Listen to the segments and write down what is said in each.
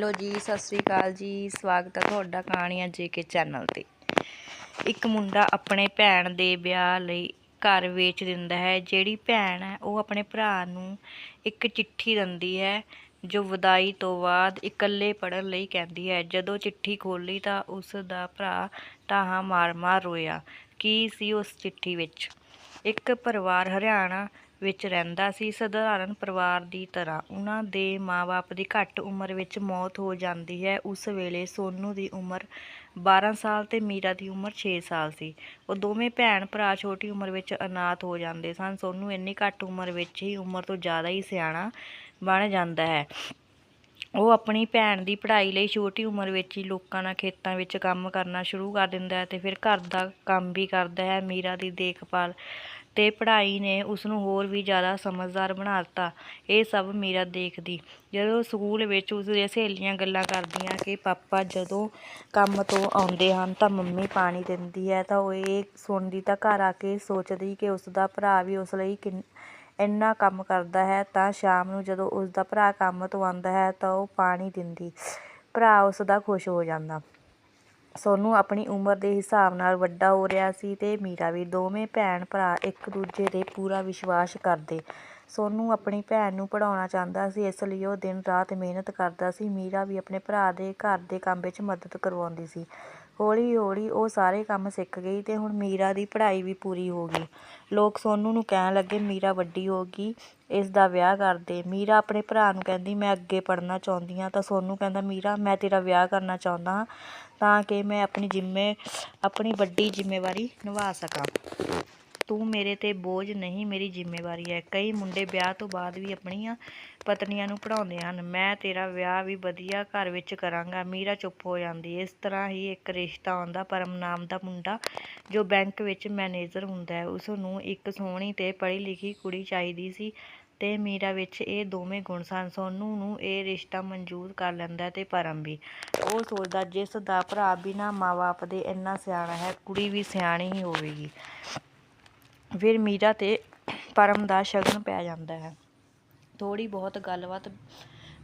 Hello ਜੀ, ਸਤਿ ਸ੍ਰੀ ਅਕਾਲ ਜੀ। ਸਵਾਗਤ ਹੈ ਤੁਹਾਡਾ ਕਹਾਣੀਆਂ ਜੇਕੇ ਚੈਨਲ ਤੇ। ਇੱਕ ਮੁੰਡਾ ਆਪਣੇ ਭੈਣ ਦੇ ਵਿਆਹ ਲਈ ਘਰ ਵੇਚ ਦਿੰਦਾ ਹੈ। ਜਿਹੜੀ ਭੈਣ ਹੈ, ਉਹ ਆਪਣੇ ਭਰਾ ਨੂੰ ਇੱਕ ਚਿੱਠੀ ਦਿੰਦੀ ਹੈ, ਜੋ ਵਿਦਾਈ ਤੋਂ ਬਾਅਦ ਇਕੱਲੇ ਪੜਨ ਲਈ ਕਹਿੰਦੀ ਹੈ। ਜਦੋਂ ਚਿੱਠੀ ਖੋਲੀ ਤਾਂ ਉਸ ਦਾ ਭਰਾ ਟਾਹਾਂ ਮਾਰ-ਮਾਰ ਰੋਇਆ, ਕੀ ਸੀ ਉਸ ਚਿੱਠੀ ਵਿੱਚ? ਇੱਕ ਪਰਿਵਾਰ ਹਰਿਆਣਾ ਵਿੱਚ ਰਹਿੰਦਾ ਸੀ। ਸਧਾਰਨ ਪਰਿਵਾਰ ਦੀ ਤਰ੍ਹਾਂ ਉਹਨਾਂ ਦੇ ਮਾਂ-ਬਾਪ ਦੀ ਘੱਟ ਉਮਰ ਵਿੱਚ ਮੌਤ ਹੋ ਜਾਂਦੀ ਹੈ। ਉਸ ਵੇਲੇ ਸੋਨੂ ਦੀ ਉਮਰ 12 ਸਾਲ ਤੇ ਮੀਰਾ ਦੀ ਉਮਰ 6 ਸਾਲ ਸੀ। ਉਹ ਦੋਵੇਂ ਭੈਣ ਭਰਾ ਛੋਟੀ ਉਮਰ ਵਿੱਚ ਅਨਾਥ ਹੋ ਜਾਂਦੇ ਸਨ। ਸੋਨੂ ਇੰਨੀ ਘੱਟ ਉਮਰ ਵਿੱਚ ਹੀ ਉਮਰ ਤੋਂ ਜ਼ਿਆਦਾ ਹੀ ਸਿਆਣਾ ਬਣ ਜਾਂਦਾ ਹੈ। ਉਹ ਆਪਣੀ ਭੈਣ ਦੀ ਪੜ੍ਹਾਈ ਲਈ ਛੋਟੀ ਉਮਰ ਵਿੱਚ ਹੀ ਲੋਕਾਂ ਨਾਲ ਖੇਤਾਂ ਵਿੱਚ ਕੰਮ ਕਰਨਾ ਸ਼ੁਰੂ ਕਰ ਦਿੰਦਾ ਹੈ ਅਤੇ ਫਿਰ ਘਰ ਦਾ ਕੰਮ ਵੀ ਕਰਦਾ ਹੈ ਮੀਰਾ ਦੀ ਦੇਖਭਾਲ ਅਤੇ ਪੜ੍ਹਾਈ ਨੇ ਉਸ ਨੂੰ ਹੋਰ ਵੀ ਜ਼ਿਆਦਾ ਸਮਝਦਾਰ ਬਣਾ ਦਿੱਤਾ। ਇਹ ਸਭ ਮੀਰਾ ਦੇਖਦੀ। ਜਦੋਂ ਸਕੂਲ ਵਿੱਚ ਉਸ ਦੀਆਂ ਸਹੇਲੀਆਂ ਗੱਲਾਂ ਕਰਦੀਆਂ ਕਿ ਪਾਪਾ ਜਦੋਂ ਕੰਮ ਤੋਂ ਆਉਂਦੇ ਹਨ ਤਾਂ ਮੰਮੀ ਪਾਣੀ ਦਿੰਦੀ ਹੈ ਤਾਂ ਉਹ ਇਹ ਸੁਣਦੀ ਤਾਂ ਘਰ ਆ ਕੇ ਸੋਚਦੀ ਕਿ ਉਸ ਦਾ ਭਰਾ ਵੀ ਉਸ ਲਈ ਕਿੰਨ ਇੰਨਾ ਕੰਮ ਕਰਦਾ ਹੈ ਤਾਂ ਸ਼ਾਮ ਨੂੰ ਜਦੋਂ ਉਸਦਾ ਭਰਾ ਕੰਮ ਤੋਂ ਆਉਂਦਾ ਹੈ ਤਾਂ ਉਹ ਪਾਣੀ ਦਿੰਦੀ। ਭਰਾ ਉਸਦਾ ਖੁਸ਼ ਹੋ ਜਾਂਦਾ। ਸੋਨੂੰ ਆਪਣੀ ਉਮਰ ਦੇ ਹਿਸਾਬ ਨਾਲ ਵੱਡਾ ਹੋ ਰਿਹਾ ਸੀ ਅਤੇ ਮੀਰਾ ਵੀ ਦੋਵੇਂ ਭੈਣ ਭਰਾ ਇੱਕ ਦੂਜੇ ਦੇ ਪੂਰਾ ਵਿਸ਼ਵਾਸ ਕਰਦੇ। ਸੋਨੂੰ ਆਪਣੀ ਭੈਣ ਨੂੰ ਪੜ੍ਹਾਉਣਾ ਚਾਹੁੰਦਾ ਸੀ, ਇਸ ਲਈ ਉਹ ਦਿਨ ਰਾਤ ਮਿਹਨਤ ਕਰਦਾ ਸੀ। ਮੀਰਾ ਵੀ ਆਪਣੇ ਭਰਾ ਦੇ ਘਰ ਦੇ ਕੰਮ ਵਿੱਚ ਮਦਦ ਕਰਵਾਉਂਦੀ ਸੀ। ਹੌਲੀ ਹੌਲੀ ਉਹ ਸਾਰੇ ਕੰਮ ਸਿੱਖ ਗਈ ਅਤੇ ਹੁਣ ਮੀਰਾ ਦੀ ਪੜ੍ਹਾਈ ਵੀ ਪੂਰੀ ਹੋ ਗਈ। ਲੋਕ ਸੋਨੂੰ ਨੂੰ ਕਹਿਣ ਲੱਗੇ, ਮੀਰਾ ਵੱਡੀ ਹੋ ਗਈ, ਇਸ ਦਾ ਵਿਆਹ ਕਰ ਦੇ। ਮੀਰਾ ਆਪਣੇ ਭਰਾ ਨੂੰ ਕਹਿੰਦੀ, ਮੈਂ ਅੱਗੇ ਪੜ੍ਹਨਾ ਚਾਹੁੰਦੀ ਹਾਂ। ਤਾਂ ਸੋਨੂੰ ਕਹਿੰਦਾ, ਮੀਰਾ, ਮੈਂ ਤੇਰਾ ਵਿਆਹ ਕਰਨਾ ਚਾਹੁੰਦਾ ਹਾਂ ਤਾਂ ਕਿ ਮੈਂ ਆਪਣੀ ਜ਼ਿੰਮੇ, ਆਪਣੀ ਵੱਡੀ ਜ਼ਿੰਮੇਵਾਰੀ ਨਿਭਾ ਸਕਾਂ। ਤੂੰ ਮੇਰੇ ਤੇ ਬੋਝ ਨਹੀਂ, ਮੇਰੀ ਜ਼ਿੰਮੇਵਾਰੀ ਹੈ। ਕਈ ਮੁੰਡੇ ਵਿਆਹ ਤੋਂ ਬਾਅਦ ਵੀ ਆਪਣੀਆਂ ਪਤਨੀਆਂ ਨੂੰ ਪੜਾਉਂਦੇ ਹਨ। ਮੈਂ ਤੇਰਾ ਵਿਆਹ ਵੀ ਵਧੀਆ ਘਰ ਵਿੱਚ ਕਰਾਂਗਾ। ਮੀਰਾ ਚੁੱਪ ਹੋ ਜਾਂਦੀ ਇਸ ਤਰ੍ਹਾਂ ਹੀ ਇੱਕ ਰਿਸ਼ਤਾ ਆਉਂਦਾ। ਪਰਮ ਨਾਮ ਦਾ ਮੁੰਡਾ ਜੋ ਬੈਂਕ ਵਿੱਚ ਮੈਨੇਜਰ ਹੁੰਦਾ ਹੈ। ਉਸ ਨੂੰ ਇੱਕ ਸੋਹਣੀ ਤੇ ਪੜ੍ਹੀ ਲਿਖੀ ਕੁੜੀ ਚਾਹੀਦੀ ਸੀ ਤੇ ਮੀਰਾ ਵਿੱਚ ਇਹ ਦੋਵੇਂ ਗੁਣ ਸਨ। ਸੋਨੂੰ ਨੂੰ ਇਹ ਰਿਸ਼ਤਾ ਮਨਜ਼ੂਰ ਕਰ ਲੈਂਦਾ ਤੇ ਪਰਮ ਵੀ। ਉਹ ਸੋਚਦਾ, ਜਿਸ ਦਾ ਭਰਾ ਬਿਨਾਂ ਮਾਂ-ਬਾਪ ਦੇ ਇੰਨਾ ਸਿਆਣਾ ਹੈ, ਕੁੜੀ ਵੀ ਸਿਆਣੀ ਹੀ ਹੋਵੇਗੀ। ਫਿਰ ਮੀਰਾ ਤੇ ਪਰਮ ਦਾ ਸ਼ਗਨ ਪੈ ਜਾਂਦਾ ਹੈ। ਥੋੜੀ ਬਹੁਤ ਗੱਲਬਾਤ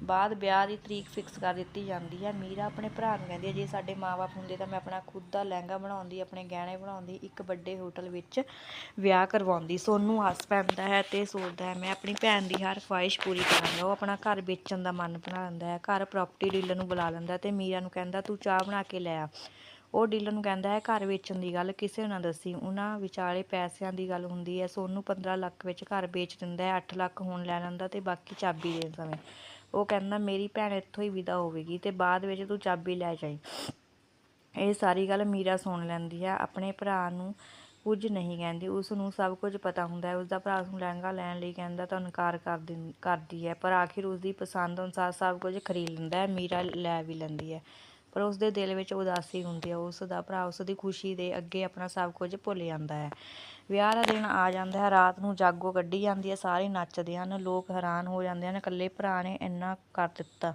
ਬਾਅਦ ਵਿਆਹ ਦੀ ਤਰੀਕ ਫਿਕਸ ਕਰ ਦਿੱਤੀ ਜਾਂਦੀ ਹੈ। ਮੀਰਾ ਆਪਣੇ ਭਰਾ ਨੂੰ ਕਹਿੰਦੀ ਹੈ, ਜੇ ਸਾਡੇ ਮਾਪੇ ਹੁੰਦੇ ਤਾਂ ਮੈਂ ਆਪਣਾ ਖੁਦ ਦਾ ਲਹਿੰਗਾ ਬਣਾਉਂਦੀ, ਆਪਣੇ ਗਹਿਣੇ ਬਣਾਉਂਦੀ, ਇੱਕ ਵੱਡੇ ਹੋਟਲ ਵਿੱਚ ਵਿਆਹ ਕਰਵਾਉਂਦੀ। ਸੋਨੂੰ ਹੱਸ ਪੈਂਦਾ ਹੈ ਤੇ ਸੋਚਦਾ ਹੈ, ਮੈਂ ਆਪਣੀ ਭੈਣ ਦੀ ਹਰ ਖੁਆਇਸ਼ ਪੂਰੀ ਕਰਾਂਗਾ ਉਹ ਆਪਣਾ ਘਰ ਵੇਚਣ ਦਾ ਮਨ ਬਣਾ ਲੈਂਦਾ ਹੈ, ਘਰ ਪ੍ਰਾਪਰਟੀ ਡੀਲਰ ਨੂੰ ਬੁਲਾ ਲੈਂਦਾ ਤੇ ਮੀਰਾ ਨੂੰ ਕਹਿੰਦਾ, ਤੂੰ ਚਾਹ ਬਣਾ ਕੇ ਲੈ ਆ। ਉਹ ਡੀਲਰ ਨੂੰ ਕਹਿੰਦਾ ਹੈ, ਘਰ ਵੇਚਣ ਦੀ ਗੱਲ ਕਿਸੇ ਨੂੰ ਨਾ ਦੱਸੀ। ਉਹਨਾਂ ਵਿਚਾਲੇ ਪੈਸਿਆਂ ਦੀ ਗੱਲ ਹੁੰਦੀ ਹੈ। ਸੋਨੂੰ 15 ਲੱਖ ਵਿੱਚ ਘਰ ਵੇਚ ਦਿੰਦਾ ਹੈ 8 ਲੱਖ ਹੁਣ ਲੈ ਲੈਂਦਾ ਤੇ ਬਾਕੀ ਚਾਬੀ ਦੇ ਸਮੇਂ ਉਹ ਕਹਿੰਦਾ, ਮੇਰੀ ਭੈਣ ਇੱਥੋਂ ਹੀ ਵਿਦਾ ਹੋਵੇਗੀ ਤੇ ਬਾਅਦ ਵਿੱਚ ਤੂੰ ਚਾਬੀ ਲੈ ਜਾਈਂ। ਇਹ ਸਾਰੀ ਗੱਲ ਮੀਰਾ ਸੁਣ ਲੈਂਦੀ ਹੈ। ਆਪਣੇ ਭਰਾ ਨੂੰ ਕੁਝ ਨਹੀਂ ਕਹਿੰਦੀ। ਉਸ ਨੂੰ ਸਭ ਕੁਝ ਪਤਾ ਹੁੰਦਾ ਹੈ। ਉਸ ਦਾ ਭਰਾ ਉਸ ਨੂੰ ਲਹਿੰਗਾ ਲੈਣ ਲਈ ਕਹਿੰਦਾ, ਤਾਂ ਇਨਕਾਰ ਕਰ ਦਿੰ, ਕਰਦੀ ਹੈ। ਪਰ ਆਖਿਰ ਉਸ ਦੀ ਪਸੰਦ ਅਨੁਸਾਰ ਸਭ ਕੁਝ ਖਰੀਦ ਲੈਂਦਾ ਹੈ। ਮੀਰਾ ਲੈ ਵੀ ਲੈਂਦੀ ਹੈ। ਪਰ ਉਸ ਦੇ ਦਿਲ ਵਿੱਚ ਉਦਾਸੀ ਹੁੰਦੀ ਹੈ ਉਸ ਦਾ ਭਰਾ ਉਸ ਦੀ ਖੁਸ਼ੀ ਦੇ ਅੱਗੇ ਆਪਣਾ ਸਭ ਕੁਝ ਭੁੱਲ ਜਾਂਦਾ ਹੈ। ਵਿਆਹ ਦਾ ਦਿਨ ਆ ਜਾਂਦਾ ਹੈ, ਰਾਤ ਨੂੰ ਜਾਗੋ ਕੱਢੀ ਜਾਂਦੀ ਹੈ, ਸਾਰੇ ਨੱਚਦੇ ਹਨ, ਲੋਕ ਹੈਰਾਨ ਹੋ ਜਾਂਦੇ ਹਨ, ਇਕੱਲੇ ਭਰਾ ਨੇ ਇੰਨਾ ਕਰ ਦਿੱਤਾ।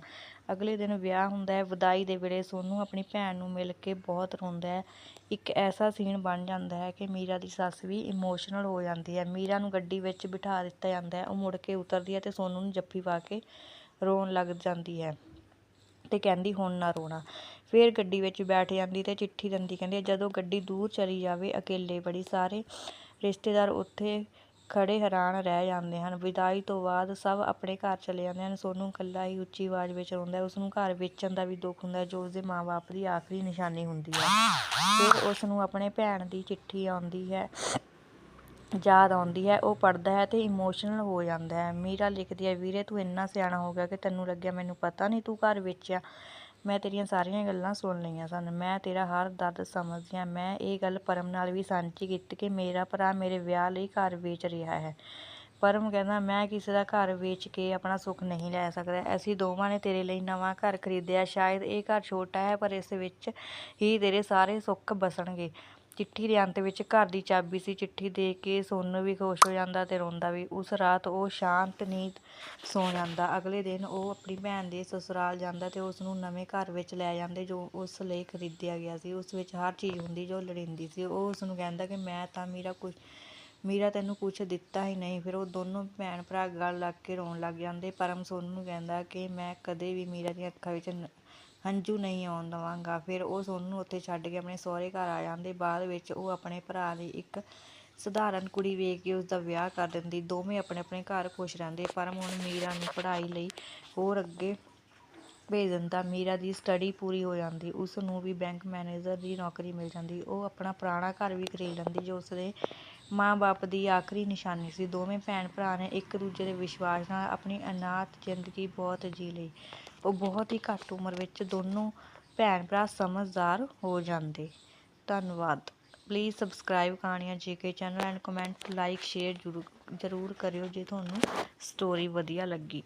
ਅਗਲੇ ਦਿਨ ਵਿਆਹ ਹੁੰਦਾ ਹੈ, ਵਿਦਾਈ ਦੇ ਵੇਲੇ ਸੋਨੂੰ ਆਪਣੀ ਭੈਣ ਨੂੰ ਮਿਲ ਕੇ ਬਹੁਤ ਰੋਂਦਾ ਹੈ। ਇੱਕ ਐਸਾ ਸੀਨ ਬਣ ਜਾਂਦਾ ਹੈ ਕਿ ਮੀਰਾ ਦੀ ਸੱਸ ਵੀ ਇਮੋਸ਼ਨਲ ਹੋ ਜਾਂਦੀ ਹੈ। ਮੀਰਾ ਨੂੰ ਗੱਡੀ ਵਿੱਚ ਬਿਠਾ ਦਿੱਤਾ ਜਾਂਦਾ ਹੈ, ਉਹ ਮੁੜ ਕੇ ਉਤਰਦੀ ਹੈ ਤੇ ਸੋਨੂੰ ਨੂੰ ਜੱਫੀ ਪਾ ਕੇ ਰੋਣ ਲੱਗ ਜਾਂਦੀ ਹੈ। ਤੇ ਕਹਿੰਦੀ ਹੁਣ ਨਾ ਰੋਣਾ। ਫਿਰ ਗੱਡੀ ਵਿੱਚ ਬੈਠ ਜਾਂਦੀ ਤੇ ਚਿੱਠੀ ਦਿੰਦੀ, ਕਹਿੰਦੀ ਜਦੋਂ ਗੱਡੀ ਦੂਰ ਚਲੀ ਜਾਵੇ, ਅਕੇਲੇ ਬੜੀ ਸਾਰੇ ਰਿਸ਼ਤੇਦਾਰ ਉੱਥੇ ਖੜੇ ਹੈਰਾਨ ਰਹਿ ਜਾਂਦੇ ਹਨ। ਵਿਦਾਈ ਤੋਂ ਬਾਅਦ ਸਭ ਆਪਣੇ ਘਰ ਚਲੇ ਜਾਂਦੇ ਹਨ। ਸੋਨੂੰ ਇਕੱਲਾ ਹੀ ਉੱਚੀ ਆਵਾਜ਼ ਵਿੱਚ ਰੋਂਦਾ ਉਸ ਨੂੰ ਘਰ ਵੇਚਣ ਦਾ ਵੀ ਦੁੱਖ ਹੁੰਦਾ ਜੋ ਉਸਦੇ ਮਾਂ-ਬਾਪ ਦੀ ਆਖਰੀ ਨਿਸ਼ਾਨੀ ਹੁੰਦੀ ਹੈ। ਫਿਰ ਉਸ ਨੂੰ ਆਪਣੇ ਭੈਣ ਦੀ ਚਿੱਠੀ ਆਉਂਦੀ ਹੈ। ਯਾਦ ਆਉਂਦੀ ਹੈ, ਉਹ ਪੜ੍ਹਦਾ ਹੈ ਅਤੇ ਇਮੋਸ਼ਨਲ ਹੋ ਜਾਂਦਾ ਹੈ। ਮੀਰਾ ਲਿਖਦੀ ਹੈ, ਵੀਰੇ, ਤੂੰ ਇੰਨਾ ਸਿਆਣਾ ਹੋ ਗਿਆ ਕਿ ਤੈਨੂੰ ਲੱਗਿਆ ਮੈਨੂੰ ਪਤਾ ਨਹੀਂ ਤੂੰ ਘਰ ਵੇਚਿਆ ਮੈਂ ਤੇਰੀਆਂ ਸਾਰੀਆਂ ਗੱਲਾਂ ਸੁਣ ਲਈਆਂ ਸਨ। ਮੈਂ ਤੇਰਾ ਹਰ ਦਰਦ ਸਮਝਦੀ ਹਾਂ। ਮੈਂ ਇਹ ਗੱਲ ਪਰਮ ਨਾਲ ਵੀ ਸਾਂਝੀ ਕੀਤੀ ਕਿ ਮੇਰਾ ਭਰਾ ਮੇਰੇ ਵਿਆਹ ਲਈ ਘਰ ਵੇਚ ਰਿਹਾ ਹੈ। ਪਰਮ ਕਹਿੰਦਾ, ਮੈਂ ਕਿਸੇ ਦਾ ਘਰ ਵੇਚ ਕੇ ਆਪਣਾ ਸੁੱਖ ਨਹੀਂ ਲੈ ਸਕਦਾ। ਅਸੀਂ ਦੋਵਾਂ ਨੇ ਤੇਰੇ ਲਈ ਨਵਾਂ ਘਰ ਖਰੀਦਿਆ। ਸ਼ਾਇਦ ਇਹ ਘਰ ਛੋਟਾ ਹੈ, ਪਰ ਇਸ ਵਿੱਚ ਹੀ ਤੇਰੇ ਸਾਰੇ ਸੁੱਖ ਬਸਣਗੇ। ਚਿੱਠੀ ਦੇ ਅੰਤ ਵਿੱਚ ਘਰ ਦੀ ਚਾਬੀ ਸੀ, ਚਿੱਠੀ ਦੇਖ ਕੇ ਸੋਨੂੰ ਵੀ ਖੁਸ਼ ਹੋ ਜਾਂਦਾ ਅਤੇ ਰੋਂਦਾ ਵੀ, ਉਸ ਰਾਤ ਉਹ ਸ਼ਾਂਤ ਨੀਂਦ ਸੌ ਜਾਂਦਾ। ਅਗਲੇ ਦਿਨ ਉਹ ਆਪਣੀ ਭੈਣ ਦੇ ਸਸੁਰਾਲ ਜਾਂਦਾ ਅਤੇ ਉਸ ਨੂੰ ਨਵੇਂ ਘਰ ਵਿੱਚ ਲੈ ਜਾਂਦੇ ਜੋ ਉਸ ਲਈ ਖਰੀਦਿਆ ਗਿਆ ਸੀ। ਉਸ ਵਿੱਚ ਹਰ ਚੀਜ਼ ਹੁੰਦੀ ਜੋ ਲੋੜੀਂਦੀ ਸੀ। ਉਹ ਉਸ ਨੂੰ ਕਹਿੰਦਾ ਕਿ ਮੈਂ ਤਾਂ ਮੇਰਾ ਕੁਛ ਮੀਰਾ ਤੈਨੂੰ ਕੁਛ ਦਿੱਤਾ ਹੀ ਨਹੀਂ। ਫਿਰ ਉਹ ਦੋਨੋਂ ਭੈਣ ਭਰਾ ਗਲ ਲੱਗ ਕੇ ਰੋਣ ਲੱਗ ਜਾਂਦੇ। ਪਰਮ ਸੋਨੂੰ ਨੂੰ ਕਹਿੰਦਾ ਕਿ ਮੈਂ ਕਦੇ ਵੀ ਮੀਰਾ ਦੀਆਂ ਅੱਖਾਂ ਵਿੱਚ ਹੰਝੂ ਨਹੀਂ ਆਉਣ ਦੇਵਾਂਗਾ। ਫਿਰ ਉਹ ਸੋਨੂੰ ਨੂੰ ਉੱਥੇ ਛੱਡ ਕੇ ਆਪਣੇ ਸਹੁਰੇ ਘਰ ਆ ਜਾਂਦੇ। ਬਾਅਦ ਵਿੱਚ ਉਹ ਆਪਣੇ ਭਰਾ ਲਈ ਇੱਕ ਸਧਾਰਨ ਕੁੜੀ ਵੇਖ ਕੇ ਉਸ ਦਾ ਵਿਆਹ ਕਰ ਦਿੰਦੀ। ਦੋਵੇਂ ਆਪਣੇ ਆਪਣੇ ਘਰ ਖੁਸ਼ ਰਹਿੰਦੇ। ਪਰਮ ਹੁਣ ਮੀਰਾ ਨੂੰ ਪੜ੍ਹਾਈ ਲਈ ਹੋਰ ਅੱਗੇ ਭੇਜ ਦਿੰਦਾ ਮੀਰਾ ਦੀ ਸਟੱਡੀ ਪੂਰੀ ਹੋ ਜਾਂਦੀ ਉਸ ਨੂੰ ਵੀ ਬੈਂਕ ਮੈਨੇਜਰ ਦੀ ਨੌਕਰੀ ਮਿਲ ਜਾਂਦੀ, ਉਹ ਆਪਣਾ ਪੁਰਾਣਾ ਘਰ ਵੀ ਖਰੀਦ ਲੈਂਦੀ ਜੋ ਉਸਦੇ ਮਾਂ-ਬਾਪ ਦੀ ਆਖਰੀ ਨਿਸ਼ਾਨੀ ਸੀ। ਦੋਵੇਂ ਭੈਣ ਭਰਾ ਨੇ ਇੱਕ ਦੂਜੇ ਦੇ ਵਿਸ਼ਵਾਸ ਨਾਲ ਆਪਣੀ ਅਨਾਥ ਜ਼ਿੰਦਗੀ ਬਹੁਤ ਜੀ ਲਈ। ਉਹ ਬਹੁਤ ਹੀ ਘੱਟ ਉਮਰ ਵਿੱਚ ਦੋਨੋਂ ਭੈਣ ਭਰਾ ਸਮਝਦਾਰ ਹੋ ਜਾਂਦੇ। ਧੰਨਵਾਦ। ਪਲੀਜ਼ ਸਬਸਕ੍ਰਾਈਬ ਕਹਾਣੀਆਂ JK channel and comment like share ਜ਼ਰੂਰ ਜ਼ਰੂਰ ਕਰਿਓ ਜੇ ਤੁਹਾਨੂੰ ਸਟੋਰੀ ਵਧੀਆ ਲੱਗੀ।